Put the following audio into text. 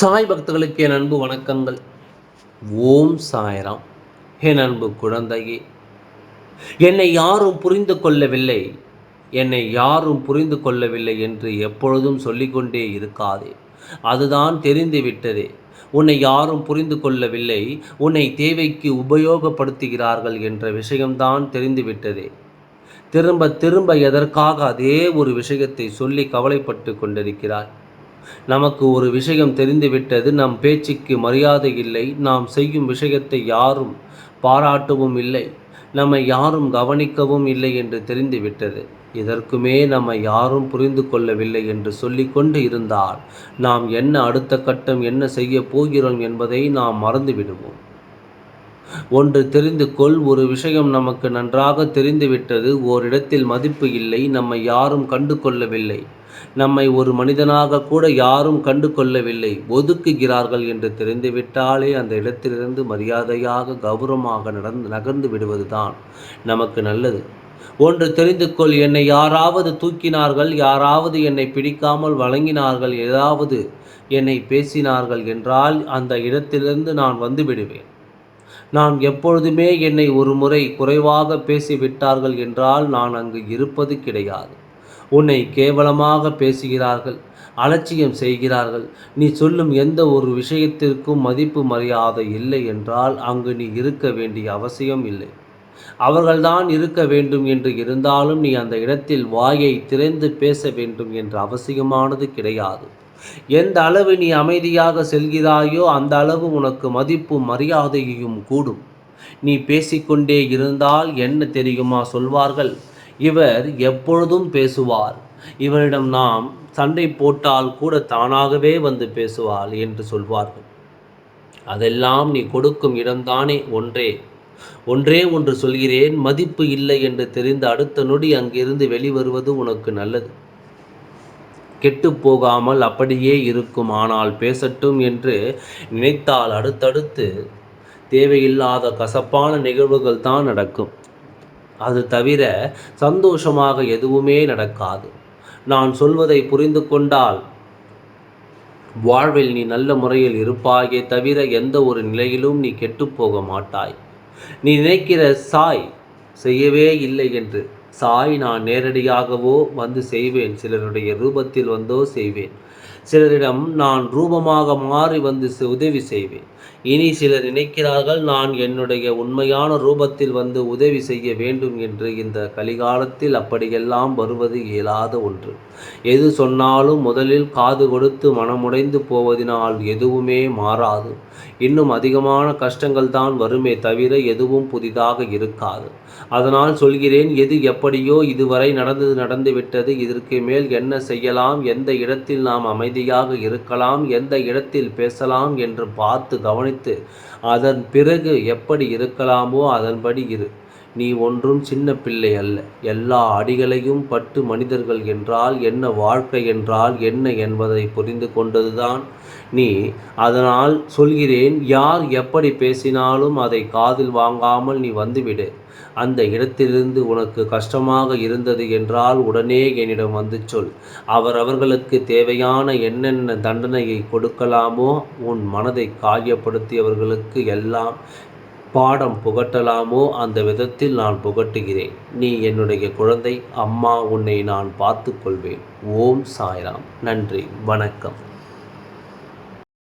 சாய் பக்தர்களுக்கு என் அன்பு வணக்கங்கள். ஓம் சாய்ராம். என் அன்பு குழந்தையே என்னை யாரும் புரிந்து கொள்ளவில்லை. என்னை யாரும் புரிந்து கொள்ளவில்லை என்று எப்பொழுதும் சொல்லிக்கொண்டே இருக்காதே. அதுதான் தெரிந்துவிட்டதே. உன்னை யாரும் புரிந்து கொள்ளவில்லை. உன்னை தேவைக்கு உபயோகப்படுத்துகிறார்கள் என்ற விஷயம்தான் தெரிந்துவிட்டதே. திரும்ப திரும்ப எதற்காக அதே ஒரு விஷயத்தை சொல்லி கவலைப்பட்டு கொண்டிருக்கிறாய்? நமக்கு ஒரு விஷயம் தெரிந்துவிட்டது. நம் பேச்சுக்கு மரியாதை இல்லை. நாம் செய்யும் விஷயத்தை யாரும் பாராட்டவும் இல்லை. நம்மை யாரும் கவனிக்கவும் இல்லை என்று தெரிந்துவிட்டது. இதற்குமே நம்மை யாரும் புரிந்து கொள்ளவில்லை என்று சொல்லிக்கொண்டு இருந்தால் நாம் என்ன அடுத்த கட்டம் என்ன செய்ய போகிறோம் என்பதை நாம் மறந்துவிடுவோம் ஒன்று தெரிந்து கொள். ஒரு விஷயம் நமக்கு நன்றாக தெரிந்துவிட்டது. ஓரிடத்தில் மதிப்பு இல்லை. நம்மை யாரும் கண்டு கொள்ளவில்லை நம்மை ஒரு மனிதனாக கூட யாரும் கண்டு கொள்ளவில்லை ஒதுக்குகிறார்கள் என்று தெரிந்துவிட்டாலே அந்த இடத்திலிருந்து மரியாதையாக கௌரவமாக நடந்து நகர்ந்து விடுவதுதான் நமக்கு நல்லது. ஒன்று தெரிந்து கொள் என்னை யாராவது தூக்கினார்கள் யாராவது என்னை பிடிக்காமல் வழங்கினார்கள் ஏதாவது என்னை பேசினார்கள் என்றால் அந்த இடத்திலிருந்து நான் வந்து விடுவேன். நான் எப்பொழுதுமே என்னை ஒரு முறை குறைவாக பேசிவிட்டார்கள் என்றால் நான் அங்கு இருப்பது கிடையாது. உன்னை கேவலமாக பேசுகிறார்கள் அலட்சியம் செய்கிறார்கள். நீ சொல்லும் எந்த ஒரு விஷயத்திற்கும் மதிப்பு மரியாதை இல்லை என்றால் அங்கு நீ இருக்க வேண்டிய அவசியம் இல்லை. அவர்கள்தான் இருக்க வேண்டும் என்று இருந்தாலும் நீ அந்த இடத்தில் வாயை திறந்து பேச வேண்டும் என்ற அவசியமானது கிடையாது. எந்த அளவு நீ அமைதியாக செல்கிறாயோ அந்த அளவு உனக்கு மதிப்பும் மரியாதையும் கூடும். நீ பேசிக்கொண்டே இருந்தால் என்ன தெரியுமா சொல்வார்கள்? இவர் எப்பொழுதும் பேசுவார். இவரிடம் நாம் சண்டை போட்டால் கூட தானாகவே வந்து பேசுவாள் என்று சொல்வார்கள். அதெல்லாம் நீ கொடுக்கும் இடம்தானே ஒன்றே. ஒன்றே ஒன்று சொல்கிறேன் மதிப்பு இல்லை என்று தெரிந்த அடுத்த நொடி அங்கிருந்து வெளிவருவது உனக்கு நல்லது. கெட்டு போகாமல் அப்படியே இருக்கும் ஆனால் பேசட்டும் என்று நினைத்தால் அடுத்தடுத்து தேவையில்லாத கசப்பான நிகழ்வுகள் தான் நடக்கும். அது தவிர சந்தோஷமாக எதுவுமே நடக்காது. நான் சொல்வதை புரிந்து கொண்டால் வாழ்வில் நீ நல்ல முறையில் இருப்பாயே தவிர எந்த ஒரு நிலையிலும் நீ கெட்டுப்போக மாட்டாய். நீ நினைக்கிற சாய் செய்யவே இல்லை என்று சாய் நான் நேரடியாகவோ வந்து செய்வேன். சிலருடைய ரூபத்தில் வந்தோ செய்வேன். சிலரிடம் நான் ரூபமாக மாறி வந்து உதவி செய்வேன். இனி சிலர் நினைக்கிறார்கள் நான் என்னுடைய உண்மையான ரூபத்தில் வந்து உதவி செய்ய வேண்டும் என்று இந்த கலிகாலத்தில் அப்படியெல்லாம் வருவது இயலாத ஒன்று. எது சொன்னாலும் முதலில் காது கொடுத்து மனமுடைந்து போவதினால் எதுவுமே மாறாது. இன்னும் அதிகமான கஷ்டங்கள் தான் வருமே தவிர எதுவும் புதிதாக இருக்காது. அதனால் சொல்கிறேன் எது எப்படியோ இதுவரை நடந்தது நடந்துவிட்டது இதற்கு மேல் என்ன செய்யலாம்? எந்த இடத்தில் நாம் அமைதியாக இருக்கலாம்? எந்த இடத்தில் பேசலாம்? என்று பார்த்து கவனித்து அதன் பிறகு எப்படி இருக்கலாமோ அதன்படி இரு. நீ ஒன்றும் சின்ன பிள்ளை அல்ல. எல்லா அடிகளையும் பட்டு மனிதர்கள் என்றால் என்ன வாழ்க்கை என்றால் என்ன என்பதை புரிந்து கொண்டதுதான் நீ. அதனால் சொல்கிறேன் யார் எப்படி பேசினாலும் அதை காதில் வாங்காமல் நீ வந்துவிடு. அந்த இடத்திலிருந்து உனக்கு கஷ்டமாக இருந்தது என்றால் உடனே என்னிடம் வந்து சொல். அவர் அவர்களுக்கு தேவையான என்னென்ன தண்டனையை கொடுக்கலாமோ உன் மனதை காயப்படுத்தியவர்களுக்கு எல்லாம் பாடம் புகட்டலாமோ? அந்த விதத்தில் நான் புகட்டுகிறேன். நீ என்னுடைய குழந்தை அம்மா உன்னை நான் பார்த்து கொள்வேன் ஓம் சாய்ராம். நன்றி. வணக்கம்.